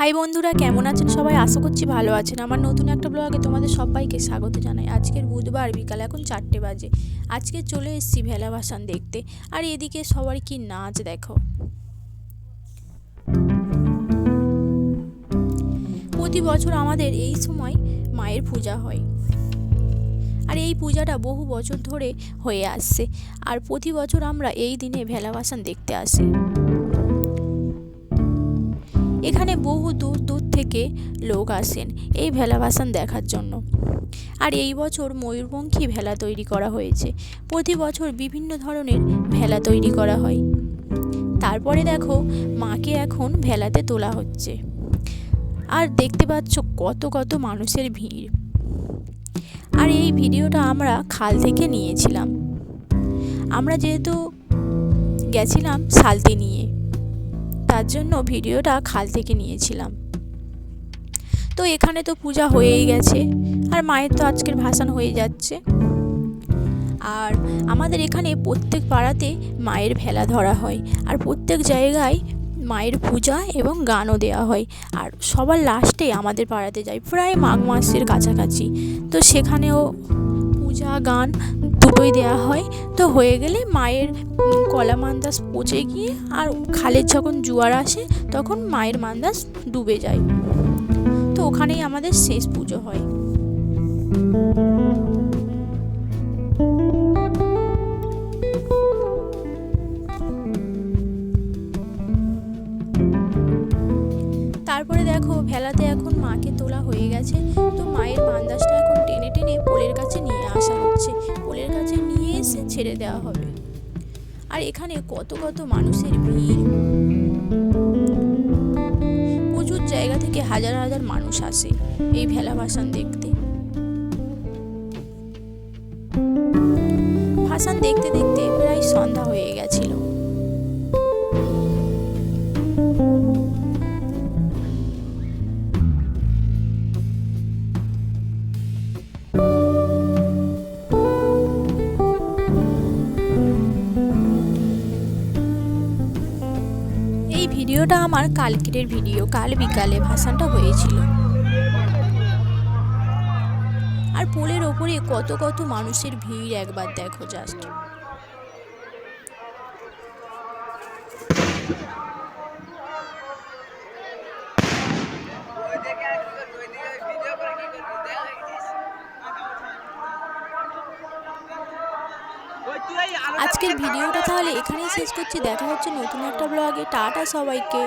High বন্ধুরা, কেমন আছেন সবাই? আশা করছি ভালো আছেন। আমার নতুন একটা ব্লগে তোমাদের সবাইকে স্বাগত জানাই। আজকের বুধবার বিকাল, এখন চারটে বাজে। আজকে চলে এসেছি ভেলা ভাসান দেখতে। আর এদিকে সবার কি নাচ দেখো। প্রতি বছর আমাদের এই সময় মায়ের পূজা হয়। আর এই পূজাটা বহু বছর ধরে হয়ে আসছে। আর প্রতি বছর আমরা এই দিনে ভেলা ভাসান দেখতে আসি। এখানে বহু দূর দূর থেকে লোক আসেন এই ভেলা ভাসান দেখার জন্য। আর এই বছর ময়ূরপঙ্খী ভেলা তৈরি করা হয়েছে। প্রতি বছর বিভিন্ন ধরনের ভেলা তৈরি করা হয়। তারপরে দেখো মাকে এখন ভেলাতে তোলা হচ্ছে। আর দেখতে পাচ্ছ কত কত মানুষের ভিড়। আর এই ভিডিওটা আমরা খাল থেকে নিয়েছিলাম। আমরা যেহেতু গেছিলাম সালতে নিয়ে। তার জন্য ভিডিওটা খাল থেকে নিয়েছিলাম। তো এখানে তো পূজা হয়েই গেছে, আর মায়ের তো আজকের ভাসান হয়ে যাচ্ছে। আর আমাদের এখানে প্রত্যেক পাড়াতে মায়ের ভেলা ধরা হয়, আর প্রত্যেক জায়গায় মায়ের পূজা এবং গানও দেওয়া হয়। আর সবার লাস্টে আমাদের পাড়াতে যায়, প্রায় মাঘ মাসের কাছাকাছি। তো সেখানেও পূজা, গান দুটোই দেওয়া হয়। তো হয়ে গেলে মায়ের কলা মান্দাস পচে গিয়ে আর খালের যখন জোয়ার আসে, তখন মায়ের মান্দাস ডুবে যায়। তো ওখানেই আমাদের শেষ পুজো হয়। তারপরে দেখো, ভেলাতে এখন মাকে তোলা হয়ে গেছে। তো মায়ের মান্দাসটা এখন ছেড়ে দেওয়া হবে। আর এখানে কত কত মানুষের ভিড়। প্রচুর জায়গা থেকে হাজার হাজার মানুষ আসে এই ভেলা ভাসান দেখতে। ভাসান দেখতে দেখতে প্রায় সন্ধ্যা হয়ে গেছিল। ভিডিওটা আমার কালকের ভিডিও, কাল বিকালে ভাসানটা হয়েছিল। আর পোলের ওপরে কত কত মানুষের ভিড় একবার দেখো জাস্ট আজকের ভিডিওটা তাহলে এখানেই শেষ করছি। দেখা হচ্ছে নতুন একটা ব্লগে টাটা সবাইকে।